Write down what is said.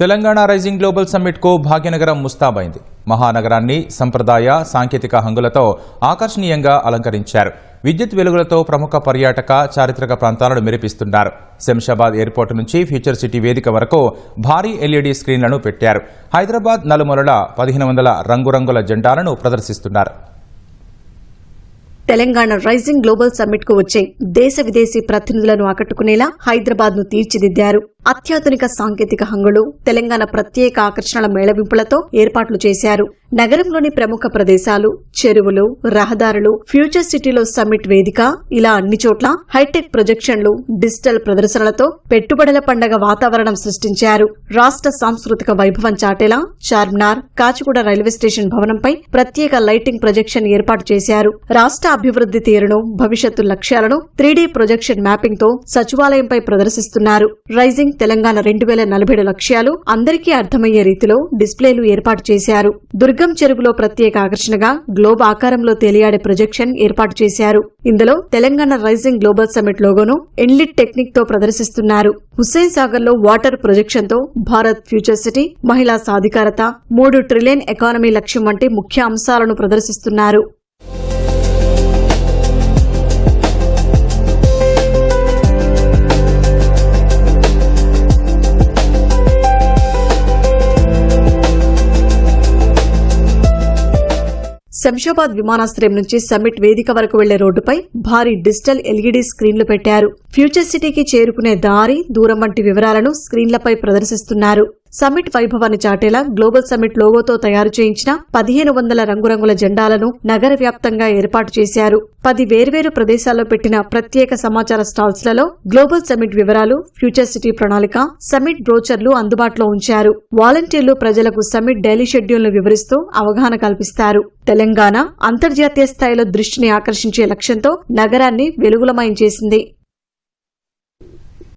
Telangana rising global సమ్మిట్కు భాగ్యనగరం ముస్తాబైంది. మహానగరాన్ని సంప్రదాయ సాంకేతిక హంగులతో ఆకర్షణీయంగా అలంకరించారు. విద్యుత్ వెలుగులతో ప్రముఖ పర్యాటక చారిత్రక ప్రాంతాలను మెరిపిస్తున్నారు. శంషాబాద్ ఎయిర్పోర్ట్ నుంచి ఫ్యూచర్ సిటీ వేదిక వరకు భారీ ఎల్ఈడీ స్క్రీన్లను పెట్టారు. హైదరాబాద్ నలుమూలల పదిహేను వందల రంగురంగుల జెండాలను ప్రదర్శిస్తున్నారు. తెలంగాణ రైజింగ్ గ్లోబల్ సమ్మిట్కు వచ్చే దేశ విదేశీ ప్రతినిధులను ఆకట్టుకునేలా హైదరాబాద్ను తీర్చిదిద్దారు. అత్యాధునిక సాంకేతిక హంగులు తెలంగాణ ప్రత్యేక ఆకర్షణల మేళవింపులతో ఏర్పాట్లు చేశారు. నగరంలోని ప్రముఖ ప్రదేశాలు చెరువులు రహదారులు ఫ్యూచర్ సిటీలో సమ్మిట్ వేదిక ఇలా అన్ని చోట్ల హైటెక్ ప్రొజెక్షన్లు డిజిటల్ ప్రదర్శనలతో పెట్టుబడుల పండగ వాతావరణం సృష్టించారు. రాష్ట్ర సాంస్కృతిక వైభవం చాటేలా చార్మినార్ కాచిగూడ రైల్వే స్టేషన్ భవనంపై ప్రత్యేక లైటింగ్ ప్రొజెక్షన్ ఏర్పాటు చేశారు. రాష్ట్ర అభివృద్ధి తీరును భవిష్యత్తు లక్ష్యాలను త్రీడీ ప్రొజెక్షన్ మ్యాపింగ్తో సచివాలయంపై ప్రదర్శిస్తున్నారు. రైజింగ్ తెలంగాణ రెండు వేల నలభై లక్ష్యాలు అందరికీ అర్థమయ్యే రీతిలో డిస్ప్లేలు ఏర్పాటు చేశారు. దుర్గం చెరువులో ప్రత్యేక ఆకర్షణగా గ్లోబ్ ఆకారంలో తేలియాడే ప్రొజెక్షన్ ఏర్పాటు చేశారు. ఇందులో తెలంగాణ రైజింగ్ గ్లోబల్ సమ్మిట్ లోగోను ఎన్లిట్ టెక్నిక్తో ప్రదర్శిస్తున్నారు. హుస్సేన్ సాగర్లో వాటర్ ప్రొజెక్షన్తో భారత్ ఫ్యూచర్ సిటీ మహిళా సాధికారత మూడు ట్రిలియన్ ఎకానమీ లక్ష్యం వంటి ముఖ్య అంశాలను ప్రదర్శిస్తున్నారు. శంషాబాద్ విమానాశ్రయం నుంచి సమ్మిట్ వేదిక వరకు వెళ్ళే రోడ్డుపై భారీ డిజిటల్ ఎల్ఈడీ స్క్రీన్లు పెట్టారు. ఫ్యూచర్ సిటీకి చేరుకునే దారి దూరం వంటి వివరాలను స్క్రీన్లపై ప్రదర్శిస్తున్నారు. సమ్మిట్ వైభవాన్ని చాటేలా గ్లోబల్ సమ్మిట్ లోగోతో తయారు చేయించిన పదిహేను వందల రంగురంగుల జెండాలను నగర వ్యాప్తంగా ఏర్పాటు చేశారు. పది వేర్వేరు ప్రదేశాల్లో పెట్టిన ప్రత్యేక సమాచార స్టాల్స్లలో గ్లోబల్ సమ్మిట్ వివరాలు ఫ్యూచర్ సిటీ ప్రణాళిక సమ్మిట్ బ్రోచర్లు అందుబాటులో ఉంచారు. వాలంటీర్లు ప్రజలకు సమ్మిట్ డైలీ షెడ్యూల్ను వివరిస్తూ అవగాహన కల్పిస్తారు. తెలంగాణ అంతర్జాతీయ స్థాయిలో దృష్టిని ఆకర్షించే లక్ష్యంతో నగరాన్ని వెలుగులమయం చేసింది.